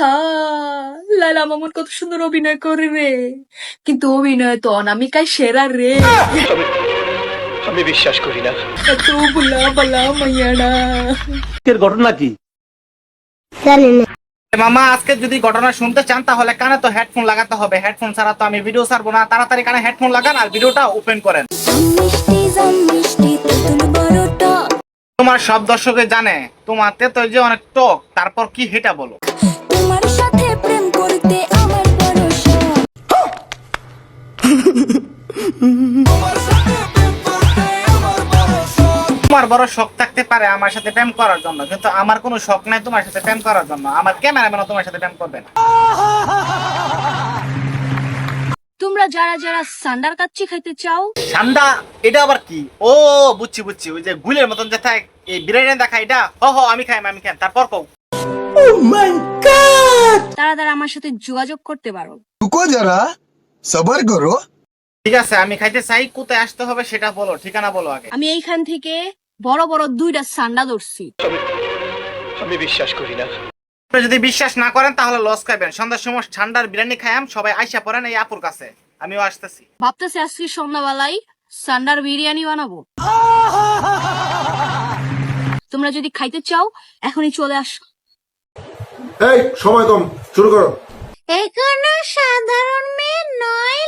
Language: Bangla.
আহা লালা মামুন কত সুন্দর অভিনয় করে রে। কিন্তু অভিনয় তো অনামিকায় সেরা রে। আমি বিশ্বাস করি না। এত বুলা বলা মাইয়ানা ঘটনা কি? মামা আজকে যদি ঘটনা শুনতে চান তাহলে কানে তো হেডফোন লাগাতে হবে। হেডফোন ছাড়া তো আমি ভিডিও ছাড়বো না। তাড়াতাড়ি কানে হেডফোন লাগান আর ভিডিওটা ওপেন করেন। মিষ্টি জাম মিষ্টি তেঁতুল বড়টা তোমার সব দর্শকে জানে তোমার তো যে অনেক টক তারপর কি হেটা বলো? তোমার বড় শখ থাকতে পারে আমার সাথে প্রেম করার জন্য কিন্তু আমার কোনো শখ নাই তোমার সাথে প্রেম করার জন্য। আমার ক্যামেরাম্যানও তোমার সাথে প্রেম করবে না। তোমরা যারা যারা সান্ডার কাচ্চি খাইতে চাও সান্ডা এটা আবার কি? ও বুঝছি বুঝছি ওই যে গুলের মতন যে থাকে এই বিরিয়ানি দেখা এটা? হ হ আমি খাই আমি খাই তারপর কও। ও মাই গড তারা তারা আমার সাথে যোগাযোগ করতে পারো। যারা সবার করো ঠিক আছে আমি খাইতে চাই কোথায় আসতে হবে সেটা বলো ঠিকানা বলো আগে। আমি এইখান থেকে বড় বড় দুইটা সান্ডা ধরছি। আমি বিশ্বাস করি না। আপনি যদি বিশ্বাস না করেন তাহলে লস খাইবেন। সন্ধ্যার সময় ঠান্ডার বিরিয়ানি খাইয়াম সবাই আইসা পড়েন এই আপুর কাছে। আমিও আসতেছি। ভাবতেছি আজকে সন্ধ্যাবেলায় সান্ডার বিরিয়ানি বানাবো। তোমরা যদি খাইতে চাও এখনই চলে আসো। এই সময় কম শুরু করো। এখানে সাধারণ মেয়ে নয়